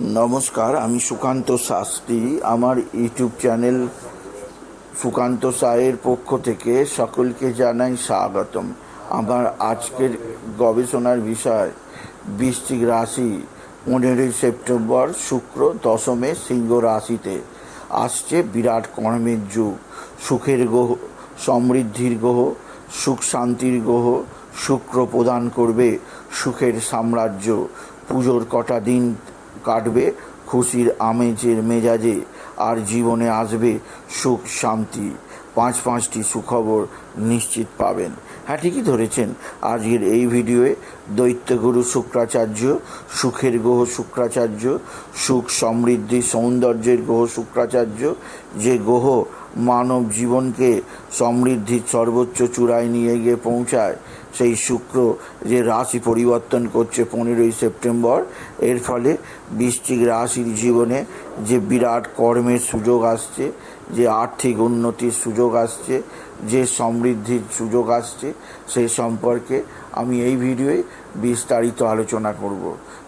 নমস্কার, আমি সুকান্ত শাস্ত্রী। আমার ইউটিউব চ্যানেল সুকান্ত সায়ের পক্ষ থেকে সকলকে জানাই স্বাগতম। আমার আজকের গবেষণার বিষয়, বৃশ্চিক রাশি, পনেরোই সেপ্টেম্বর, শুক্র, দশমে সিংহ রাশিতে। আসছে বিরাট কর্মের যুগ। সুখের গ্রহ, সমৃদ্ধির গ্রহ, সুখ শান্তির গ্রহ, শুক্র প্রদান করবে সুখের সাম্রাজ্য। পুজোর কটা দিন কাটবে, খুশির আমেজের মেজাজে আর জীবনে আসবে সুখ শান্তি। পাঁচ পাঁচটি সুখবর নিশ্চিত পাবেন। হ্যাঁ ঠিকই ধরেছেন। আজকের এই ভিডিওয়ে দৈত্যগুরু শুক্রাচার্য, সুখের গ্রহ শুক্রাচার্য, সুখ সমৃদ্ধি সৌন্দর্যের গ্রহ শুক্রাচার্য, যে গ্রহ মানব জীবনকে সমৃদ্ধির সর্বোচ্চ চূড়ায় নিয়ে গিয়ে পৌঁছায় সেই শুক্র যে রাশি পরিবর্তন করছে পনেরোই সেপ্টেম্বর, এর ফলে বৃশ্চিক রাশির জীবনে যে বিরাট কর্মের সুযোগ আসছে, যে আর্থিক উন্নতির সুযোগ আসছে, যে সমৃদ্ধির সুযোগ আসছে, সেই সম্পর্কে আমি এই ভিডিওয়ে বিস্তারিত আলোচনা করব।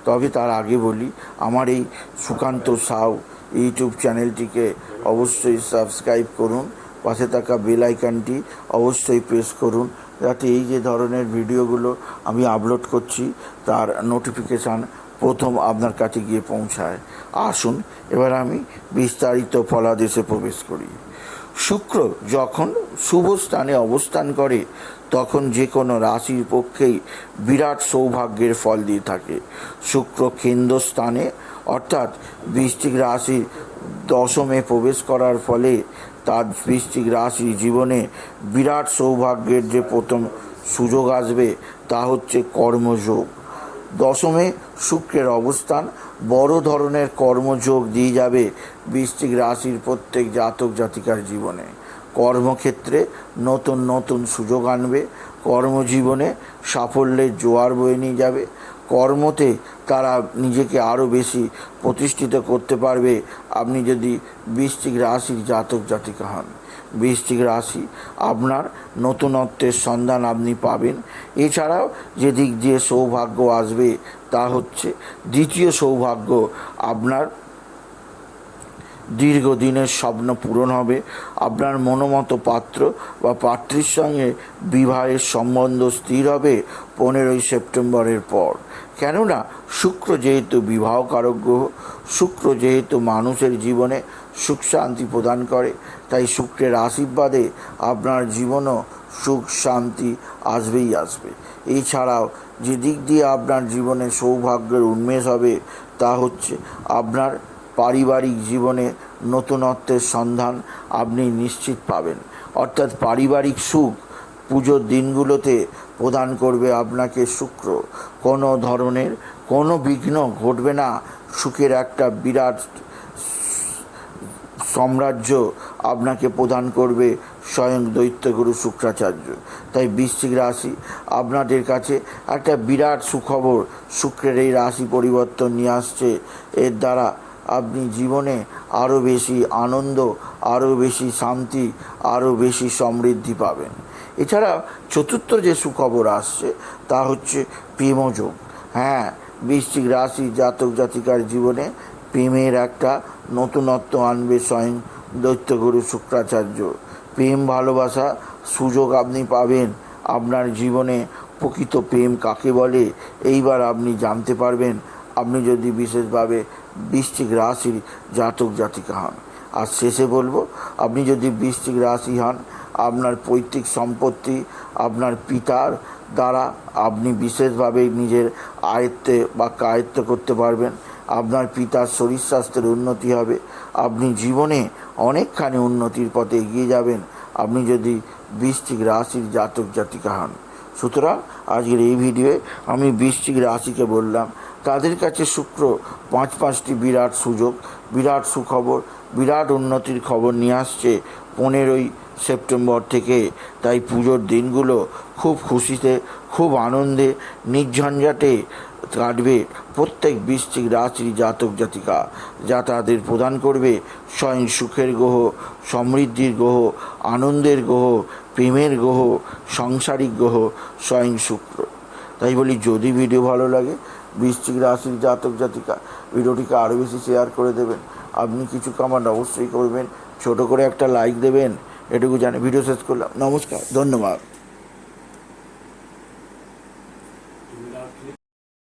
তবে তার আগে বলি, আমার এই সুকান্ত সাউ ইউটিউব চ্যানেলটিকে অবশ্যই সাবস্ক্রাইব করুন, পাশে থাকা বেল আইকনটি অবশ্যই প্রেস করুন যাতে এই যে ধরনের ভিডিওগুলো আমি আপলোড করছি, তার নোটিফিকেশান প্রথম আপনার কাছে গিয়ে পৌঁছায়। আসুন, এবার আমি বিস্তারিত ফলাদেশে প্রবেশ করি। শুক্র যখন শুভ স্থানে অবস্থান করে, তখন যে কোনো রাশির পক্ষেই বিরাট সৌভাগ্যের ফল দিয়ে থাকে। শুক্র কেন্দ্রস্থানে অর্থাৎ বৃষ্টিক রাশির দশমে প্রবেশ করার ফলে তার বৃষ্টিক রাশি জীবনে বিরাট সৌভাগ্যের যে প্রথম সুযোগ আসবে তা হচ্ছে কর্মযোগ। দশমে শুক্রের অবস্থান, বড় ধরনের কর্মযোগ দিয়ে যাবে বৃষ্টিক রাশির প্রত্যেক জাতক জাতিকার জীবনে। কর্মক্ষেত্রে নতুন নতুন সুযোগ আনবে, কর্মজীবনে সাফল্যের জোয়ার বয়ে নিয়ে যাবে কর্মতে তারা নিজেকে আরও বেশি প্রতিষ্ঠিত করতে পারবে। আপনি যদি বৃষ্টিক রাশির জাতক জাতিকা হন বৃষ্টিক রাশি আপনার নতুনত্বের সন্ধান আপনি পাবেন। এছাড়াও যে দিক দিয়ে সৌভাগ্য আসবে তা হচ্ছে দ্বিতীয় সৌভাগ্য আপনার দীর্ঘদিনের স্বপ্ন পূরণ হবে। আপনার মনোমতো পাত্র বা পাত্রীর সঙ্গে বিবাহের সম্বন্ধ স্থির হবে পনেরোই সেপ্টেম্বরের পর। কেননা, শুক্র যেহেতু বিবাহকারক গ্রহ, শুক্র যেহেতু মানুষের জীবনে সুখ শান্তি প্রদান করে, তাই শুক্রের আশীর্বাদে আপনার জীবনও সুখ শান্তি আসবেই আসবে। এছাড়াও, যে দিক দিয়ে আপনার জীবনে সৌভাগ্যের উন্মেষ হবে তা হচ্ছে আপনার পারিবারিক জীবনে নতুনত্বের সন্ধান আপনি নিশ্চিত পাবেন। অর্থাৎ পারিবারিক সুখ পুজোর দিনগুলোতে প্রদান করবে আপনাকে শুক্র। কোনো ধরনের কোনো বিঘ্ন ঘটবে না। সুখের একটা বিরাট সাম্রাজ্য আপনাকে প্রদান করবে স্বয়ং দৈত্যগুরু শুক্রাচার্য। তাই বৃশ্চিক রাশি আপনাদের কাছে একটা বিরাট সুখবর। শুক্রের এই রাশি পরিবর্তন নিয়ে আসছে। এর দ্বারা আপনি জীবনে আরও বেশি আনন্দ আরও বেশি শান্তি আরও বেশি সমৃদ্ধি পাবেন। এছাড়া চতুর্থ যে সুখবর আসছে, তা হচ্ছে প্রেমযোগ হ্যাঁ বৃশ্চিক রাশি জাতক জাতিকার জীবনে প্রেমের একটা নতুনত্ব আনবে স্বয়ং দৈত্যগুরু শুক্রাচার্য। প্রেম ভালোবাসা সুযোগ আপনি পাবেন। আপনার জীবনে প্রকৃত প্রেম কাকে বলে, এইবার আপনি জানতে পারবেন। আপনি যদি বিশেষভাবে বৃশ্চিক রাশির জাতক জাতিকা হন, আর শেষে বলব, আপনি যদি বৃশ্চিক রাশি হন, আপনার পৈতৃক সম্পত্তি আপনার পিতার দ্বারা আপনি বিশেষভাবে নিজের আয়ত্তে বা কায়ত্ত করতে পারবেন, আপনার পিতার শরীর স্বাস্থ্যের উন্নতি হবে, আপনি জীবনে অনেকখানি উন্নতির পথে এগিয়ে যাবেন, আপনি যদি বৃশ্চিক রাশির জাতক জাতিকা হন। সুতরাং আজকের এই ভিডিওয়ে আমি বৃশ্চিক রাশিকে বললাম তাদের কাছে শুক্র? পাঁচ পাঁচটি বিরাট সুযোগ, বিরাট সুখবর, বিরাট উন্নতির খবর নিয়ে আসছে পনেরোই সেপ্টেম্বর থেকে। তাই পুজোর দিনগুলো খুব খুশিতে, খুব আনন্দে, নির্ঝঞ্ঝাটে কাটবে প্রত্যেক বৃশ্চিক রাশির জাতক জাতিকা। যা তাদের প্রদান করবে স্বয়ং সুখের গ্রহ, সমৃদ্ধির গ্রহ, আনন্দের গ্রহ, প্রেমের গ্রহ, সাংসারিক গ্রহ, স্বয়ং শুক্র। তাই বলি, যদি ভিডিও ভালো লাগে বৃশ্চিক রাশির জাতক জাতিকা, ভিডিওটিকে আরও বেশি শেয়ার করে দেবেন। আপনি কিছু কমেন্ট অবশ্যই করবেন, ছোট করে একটা লাইক দেবেন। এটুকু জানি ভিডিও শেষ করলাম। নমস্কার, ধন্যবাদ।